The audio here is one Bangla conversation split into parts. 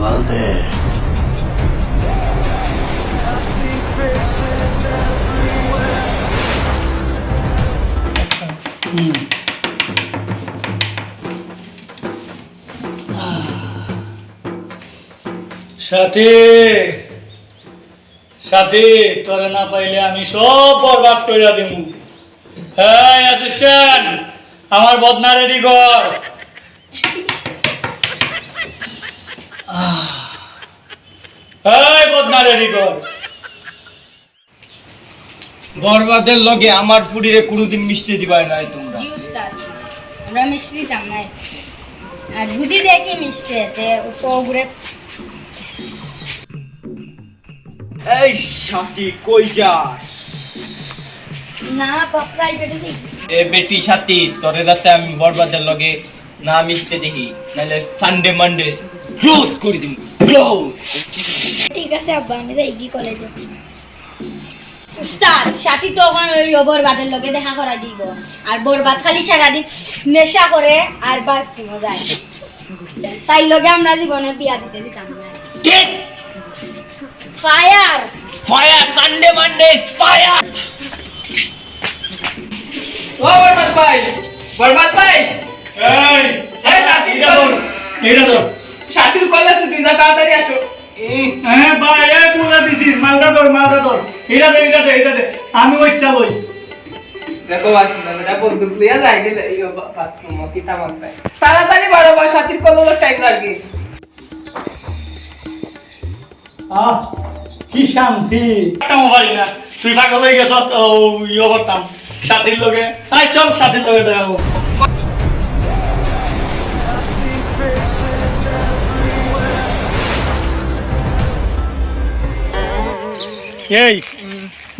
মাল দে সাথী! সাথী তোরে না পাইলে আমি সব বরবাদ কইরা দিমু। হ্যাঁ অ্যাসিস্ট্যান্ট আমার বদনা রেডি কর। এই বদনা রেডি কর বরবাদের লগে আমার ফুডিরে কোনোদিন মিশতে দিবাই নাই তোমরা। জি উস্তাদ আমরা মিষ্টি দিতাম নাই। আর যদি দেখি মিষ্টি তে উপরে এই সাথী কই যাস? না প্রাইভেটে দেখি এ বেটি সাথী তোরে রাতে আমি বরবাদের লগে না মিশতে দেখি নাহলে সানডে মানডে ক্লোজ করে ক্লোজ ঠিক আছে আব্বা আমি যাই কি কলেজে উস্তাদ সাথী তো ওখানে ওই বরবাদের লগে দেখা করা দিব। আর বরবাদ খালি সারাদিন নেশা করে আর বাস যায়। তাই লগে আমরা জীবনে বিয়া দিতে দিতাম না। ঠিক fire fire Sunday Monday fire ও বরবাদ ভাই বরবাদ ভাই! এই এই সাথী ধর এটা ধর। সাথীর ছুটি যা তাড়াতাড়ি আসো। হ্যাঁ ভাই এই পুরা দিছিস মালটা ধর মালটা ধর। এটা দে আমি ওই চালই দেখো বাসনা এটা বন্দুক লিয়া যাই গেলে এই বাথরুম কি তামাক তাড়াতাড়ি বাড়ো বা সাথীর কলেজ টাইম লাগে আহ কি শান্তি। না তুই পাগল হয়ে গেছ ও ইয়ে করতাম সাথীর লগে। চল সাথীর লগে দেখা এই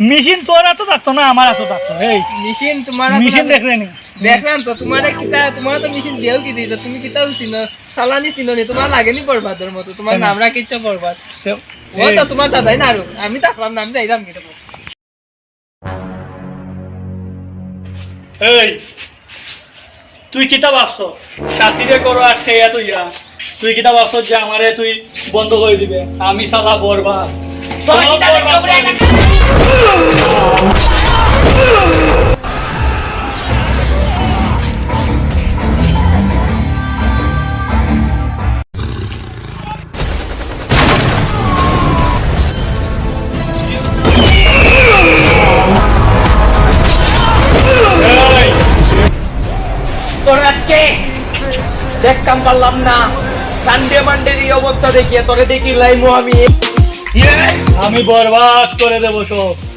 মেশিন তোর এত থাকতো না আমার এত থাকতো এই। মেশিন তোমার মেশিন দেখলে নি দেখলাম তো তোমার কিতা তোমার তো মেশিন দিয়েও কি দিত তুমি কিতা চিনো? সালানি চিনো নি তোমার লাগেনি বরবাদের মতো। তোমার নাম রাখিচ্ছ বরবাদ ও তো তোমার দাদাই না আরও আমি থাকলাম না আমি যাইলাম কি এই তুই কিতা ভাবছ? সাথীরে করো আর খেয়া তুই তুই কিতা ভাবছ যে আমারে তুই বন্ধ করে দিবে? আমি সালা বরবা এই, তোর আজকে দেখতাম পারলাম না। সানডে মানডের এই অবস্থা দেখিয়ে তোরে দেখি লাইমো আমি। আমি বরবাদ করে দেবো সব।